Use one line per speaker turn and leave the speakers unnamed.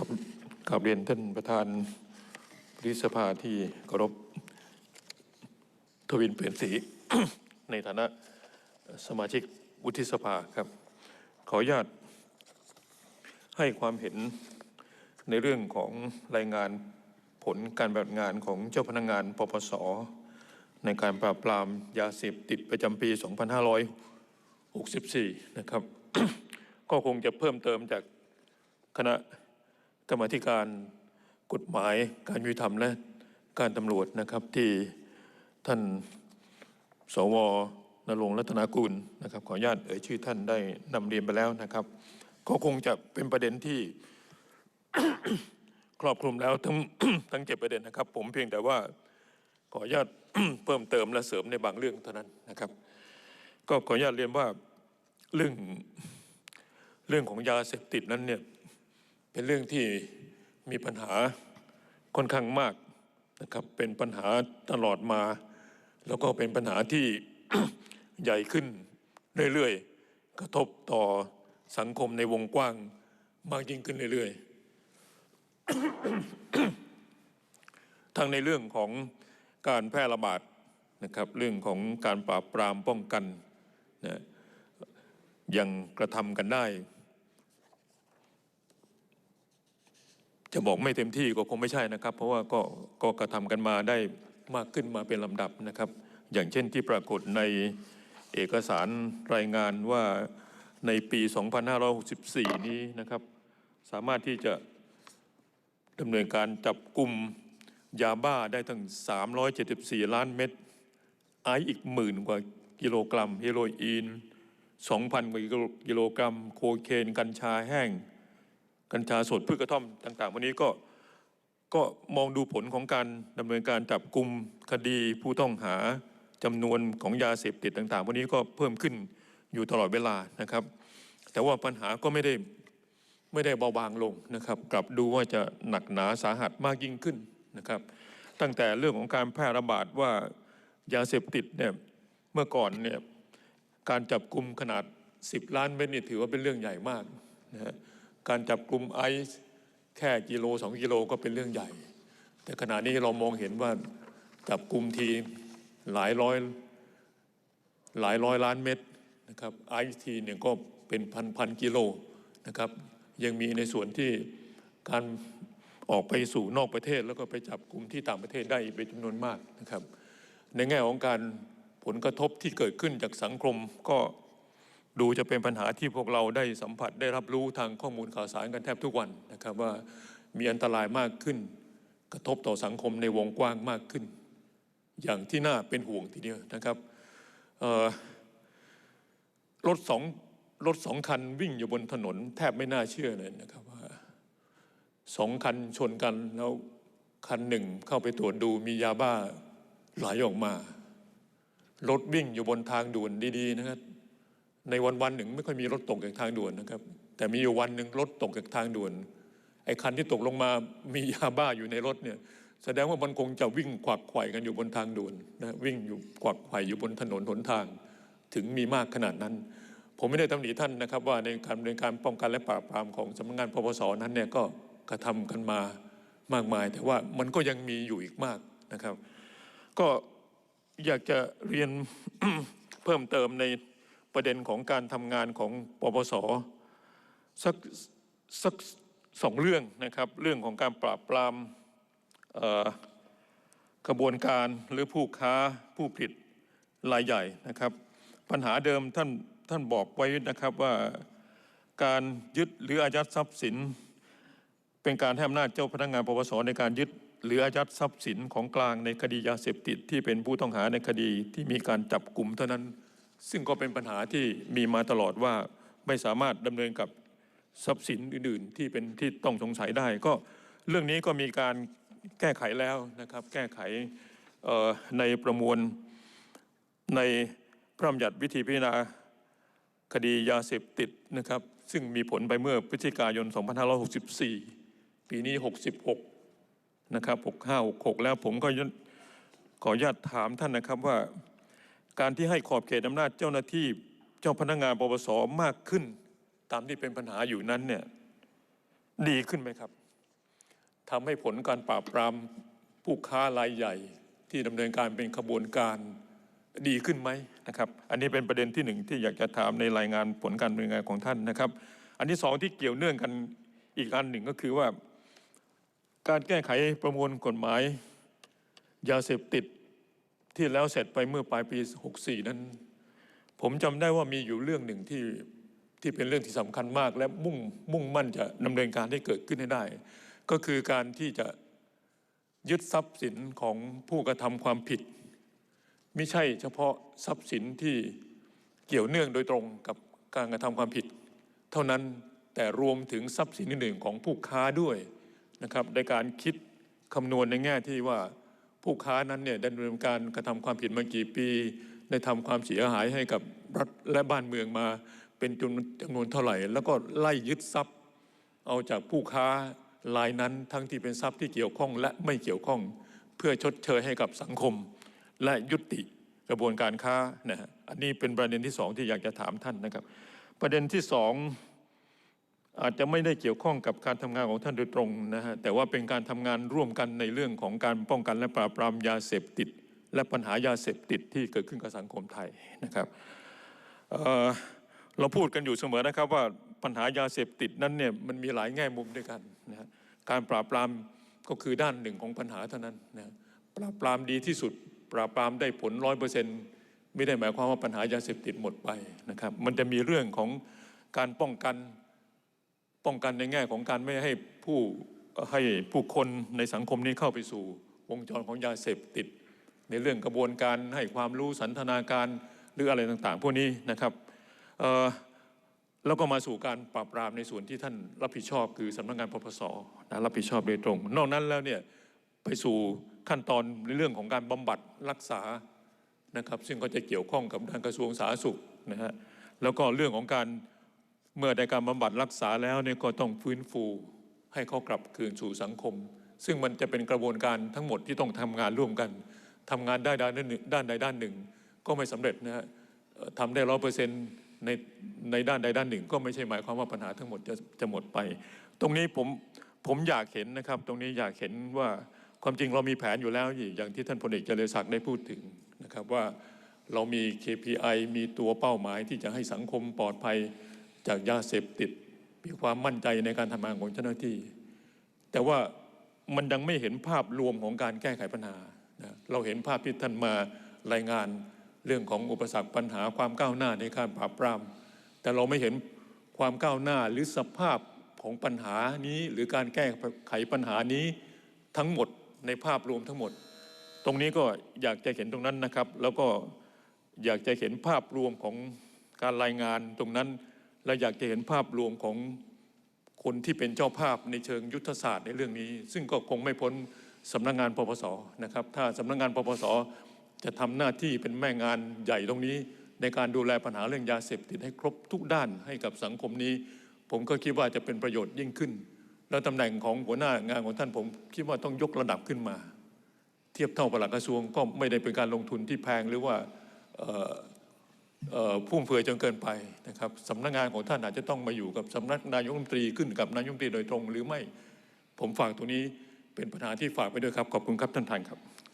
ครับกราบเรียนท่านประธานริสภาที่เคารพทวินเปลี่ยนสี ในฐานะสมาชิกวุฒิสภาครับ ขออนุญาตให้ความเห็นในเรื่องของรายงานผลการปฏิบัติงานของเจ้าพนักงานปปส ในการปราบปรามยาเสพติดประจำปี 2564 นะครับ ก็คงจะเพิ่มเติมจากคณะ กรรมธิการกฎหมายการยุติธรรมและการตำรวจนะครับที่ท่านสวนรงรัตนากุลนะครับขออนุญาตเอ่ยชื่อท่านได้นำเรียนไปแล้วนะครับก็คงจะเป็นประเด็นที่ครอบคลุมแล้วทั้งทั้งเจ็ดประเด็นนะครับ ผมเพียงแต่ว่าขออนุญาตเพิ่มเติมและเสริมในบางเรื่องเท่านั้นนะครับ ก็ขออนุญาตเรียนว่าเรื่องเรื่องของยาเสพติดนั้นเนี่ย เป็นเรื่องที่มีปัญหาค่อนข้างมากนะครับเป็นปัญหาตลอดมา แล้วก็เป็นปัญหาที่ใหญ่ขึ้นเรื่อยๆ กระทบต่อสังคมในวงกว้างมากยิ่งขึ้นเรื่อยๆ ทั้งในเรื่องของการแพร่ระบาดนะครับเรื่องของการปราบปรามป้องกันนะยังกระทำกันได้ จะบอกไม่เต็มที่ก็คงไม่ใช่นะครับ เพราะว่าก็ก็กระทำกันมาได้มากขึ้นมาเป็นลำดับนะครับ อย่างเช่นที่ปรากฏในเอกสารรายงานว่าในปี 2564 นี้นะครับ สามารถที่จะดำเนินการจับกลุ่มยาบ้าได้ตั้ง 374 ล้านเม็ดไอซ์อีกหมื่นกว่ากิโลกรัม เฮโรอีน 2,000 กว่ากิโลกรัม โคเคน กัญชาแห้ง กัญชาสดพืชกระท่อมต่าง ๆ วันนี้ก็ก็มองดูผลของการดำเนินการจับกลุ่มคดีผู้ต้องหาจำนวนของยาเสพติดต่าง ๆ วันนี้ก็เพิ่มขึ้นอยู่ตลอดเวลานะครับ แต่ว่าปัญหาก็ไม่ได้ไม่ได้เบาบางลงนะครับ กลับดูว่าจะหนักหนาสาหัสมากยิ่งขึ้นนะครับ ตั้งแต่เรื่องของการแพร่ระบาดว่ายาเสพติดเนี่ยเมื่อก่อนเนี่ยการจับกลุ่มขนาด 10 ล้านเม็ดนี่ถือว่าเป็นเรื่องใหญ่มากนะฮะ การจับกลุ่มไอซ์แค่กิโลสองกิโลก็เป็นเรื่องใหญ่ แต่ขณะนี้เรามองเห็นว่าจับกลุ่มทีหลายร้อยหลายร้อยล้านเม็ดนะครับไอซ์ทีเนี่ยก็เป็นพันพันกิโลนะครับยังมีในส่วนที่การออกไปสู่นอกประเทศ แล้วก็ไปจับกลุ่มที่ต่างประเทศได้เป็นจำนวนมากนะครับ ในแง่ของการผลกระทบที่เกิดขึ้นจากสังคมก็ ดูจะเป็นปัญหาที่พวกเราได้สัมผัสได้รับรู้ทางข้อมูลข่าวสารกันแทบทุกวันนะครับว่ามีอันตรายมากขึ้น กระทบต่อสังคมในวงกว้างมากขึ้น อย่างที่น่าเป็นห่วงทีเดียวนะครับรถสองรถสองคันวิ่งอยู่บนถนน แทบไม่น่าเชื่อเลยนะครับว่าสองคันชนกันแล้วคันหนึ่งเข้าไปตรวจดูมียาบ้าไหลออกมา รถวิ่งอยู่บนทางด่วนดี ๆ นะครับ ในวันวันหนึ่งไม่ค่อยมีรถตกจากทางด่วนนะครับ แต่มีอยู่วันหนึ่งรถตกจากทางด่วน ไอ้คันที่ตกลงมามียาบ้าอยู่ในรถเนี่ยแสดงว่ามันคงจะวิ่งขวักไขว่กันอยู่บนทางด่วนนะวิ่งอยู่ขวักไขว่อยู่บนถนนหนทาง ถึงมีมากขนาดนั้น ผมไม่ได้ตำหนิท่านนะครับ ว่าในการดำเนินการป้องกันและปราบปรามของสำนักงานปปสนั้นเนี่ยก็กระทำกันมามากมาย แต่ว่ามันก็ยังมีอยู่อีกมากนะครับ ก็อยากจะเรียนเพิ่มเติมใน ประเด็นของการทำงานของปปสสักสักสองเรื่องนะครับ เรื่องของการปราบปรามกระบวนการหรือผู้ค้าผู้ผลิตรายใหญ่นะครับ ปัญหาเดิมท่านท่านบอกไว้นะครับว่าการยึดหรืออายัดทรัพย์สิน เป็นการให้อำนาจเจ้าพนักงานปปสในการยึดหรืออายัดทรัพย์สินของกลางในคดียาเสพติดที่เป็นผู้ต้องหาในคดีที่มีการจับกลุ่มเท่านั้น ซึ่งก็เป็นปัญหาที่มีมาตลอดว่าไม่สามารถดำเนินกับทรัพย์สินอื่น ๆ ที่เป็นที่ต้องสงสัยได้ ก็เรื่องนี้ก็มีการแก้ไขแล้วนะครับ แก้ไขในประมวลในพระราชบัญญัติวิธีพิจารณาคดียาเสพติดนะครับ ซึ่งมีผลไปเมื่อพฤศจิกายน 2564 ปีนี้ 66 นะครับ 65 66 แล้วผมก็ขออนุญาตถามท่านนะครับว่า การที่ให้ขอบเขตอำนาจเจ้าหน้าที่เจ้าพนักงานปปสมากขึ้น ตามที่เป็นปัญหาอยู่นั้นเนี่ยดีขึ้นไหมครับทำให้ผลการปราบปรามผู้ค้ารายใหญ่ที่ดำเนินการเป็นขบวนการดีขึ้นไหมนะครับ อันนี้เป็นประเด็นที่หนึ่งที่อยากจะถามในรายงานผลการดำเนินงานของท่านนะครับ อันที่สองที่เกี่ยวเนื่องกันอีกอันหนึ่งก็คือว่า การแก้ไขประมวลกฎหมาย ยาเสพติด ที่แล้วเสร็จไปเมื่อปลายปี 64 นั้น ผมจำได้ว่ามีอยู่เรื่องหนึ่งที่ที่เป็นเรื่องที่สำคัญมาก และมุ่งมุ่งมั่นจะดำเนินการให้เกิดขึ้นให้ได้ ก็คือการที่จะยึดทรัพย์สินของผู้กระทำความผิด ไม่ใช่เฉพาะทรัพย์สินที่เกี่ยวเนื่องโดยตรงกับการกระทำความผิด เท่านั้นแต่รวมถึงทรัพย์สินอื่นๆของผู้ค้าด้วยนะครับในการคิดคำนวณในแง่ที่ว่า ผู้ค้านั้นเนี่ยด้ดำเนินการกระทำความผิดมากี่ปี ได้ทำความเสียหายให้กับรัฐและบ้านเมืองมาเป็นจำจำนวนเท่าไหร่ แล้วก็ไล่ยึดทรัพย์ เอาจากผู้ค้ารายนั้นทั้งที่เป็นทรัพย์ที่เกี่ยวข้องและไม่เกี่ยวข้อง เพื่อชดเชยให้กับสังคม และยุติกระบวนการค้านะฮะอันนี้เป็นประเด็นที่สองที่อยากจะถามท่านนะครับ ประเด็นที่สอง อาจจะไม่ได้เกี่ยวข้องกับการทำงานของท่านโดยตรงนะฮะแต่ว่าเป็นการทำงานร่วมกันในเรื่องของการป้องกันและปราบปรามยาเสพติด และปัญหายาเสพติดที่เกิดขึ้นกับสังคมไทยนะครับเเราพูดกันอยู่เสมอนะครับว่าปัญหายาเสพติดนั้นเนี่ยมันมีหลายแง่มุมด้วยกันนะฮะการปราบปรามก็คือด้านหนึ่งของปัญหาเท่านั้นนะปราบปรามดีที่สุด ปราบปรามได้ผลร้อยเปอร์เซ็นต์ไม่ได้หมายความว่าปัญหายาเสพติดหมดไปนะครับมันจะมีเรื่องของการป้องกัน ป้องกันในแง่ของการไม่ให้ผู้ให้ผู้คนในสังคมนี้เข้าไปสู่วงจรของยาเสพติด ในเรื่องกระบวนการให้ความรู้สันทนาการหรืออะไรต่างๆ พวกนี้นะครับแล้วก็มาสู่การปราบปรามในส่วนที่ท่านรับผิดชอบคือสำนักงานปปสนะรับผิดชอบโดยตรง นอกนั้นแล้วเนี่ยไปสู่ขั้นตอนในเรื่องของการบำบัดรักษานะครับ ซึ่งก็จะเกี่ยวข้องกับทางกระทรวงสาธารณสุขนะฮะแล้วก็เรื่องของการ เมื่อได้การบำบัดรักษาแล้วเนี่ยก็ต้องฟื้นฟูให้เขากลับคืนสู่สังคม ซึ่งมันจะเป็นกระบวนการทั้งหมดที่ต้องทำงานร่วมกันทำงานได้ด้านหนึ่งด้านใดด้านหนึ่ง ก็ไม่สำเร็จนะฮะทำได้ร้อยเปอร์เซ็นต์ในในด้านใดด้านหนึ่ง ก็ไม่ใช่หมายความว่าปัญหาทั้งหมดจะจะหมดไป ตรงนี้ผมผมอยากเห็นนะครับ ตรงนี้อยากเห็นว่าความจริงเรามีแผนอยู่แล้วอย่างที่ท่านพลเอกเจริญศักดิ์ได้พูดถึงนะครับว่าเรามี KPI มีตัวเป้าหมายที่จะให้สังคมปลอดภัย จากยาเสพติด มีความมั่นใจในการทำงานของเจ้าหน้าที่ แต่ว่ามันยังไม่เห็นภาพรวมของการแก้ไขปัญหานะเราเห็นภาพที่ท่านมารายงานเรื่องของอุปสรรคปัญหาความก้าวหน้าในการปราบปราม แต่เราไม่เห็นความก้าวหน้าหรือสภาพของปัญหานี้ หรือการแก้ไขปัญหานี้ทั้งหมดในภาพรวมทั้งหมด ตรงนี้ก็อยากจะเห็นตรงนั้นนะครับ แล้วก็อยากจะเห็นภาพรวมของการรายงานตรงนั้น และอยากจะเห็นภาพรวมของคนที่เป็นเจ้าภาพในเชิงยุทธศาสตร์ในเรื่องนี้ ซึ่งก็คงไม่พ้นสำนักงานปปสนะครับ ถ้าสำนักงานปปสจะทำหน้าที่เป็นแม่งานใหญ่ตรงนี้ ในการดูแลปัญหาเรื่องยาเสพติดให้ครบทุกด้านให้กับสังคมนี้ ผมก็คิดว่าจะเป็นประโยชน์ยิ่งขึ้น แล้วตำแหน่งของหัวหน้างานของท่านผมคิดว่าต้องยกระดับขึ้นมา เทียบเท่าปลัดกระทรวงก็ไม่ได้เป็นการลงทุนที่แพงหรือว่า เอ่อเอ่อฟุ่มเฟือยจนเกินไปนะครับสำนักงานของท่านอาจจะต้องมาอยู่กับสำนักนายกรัฐมนตรีขึ้นกับนายกรัฐมนตรีโดยตรง หรือไม่ผมฝากตรงนี้เป็นปัญหาที่ฝากไปด้วยครับขอบคุณครับท่านท่านครับ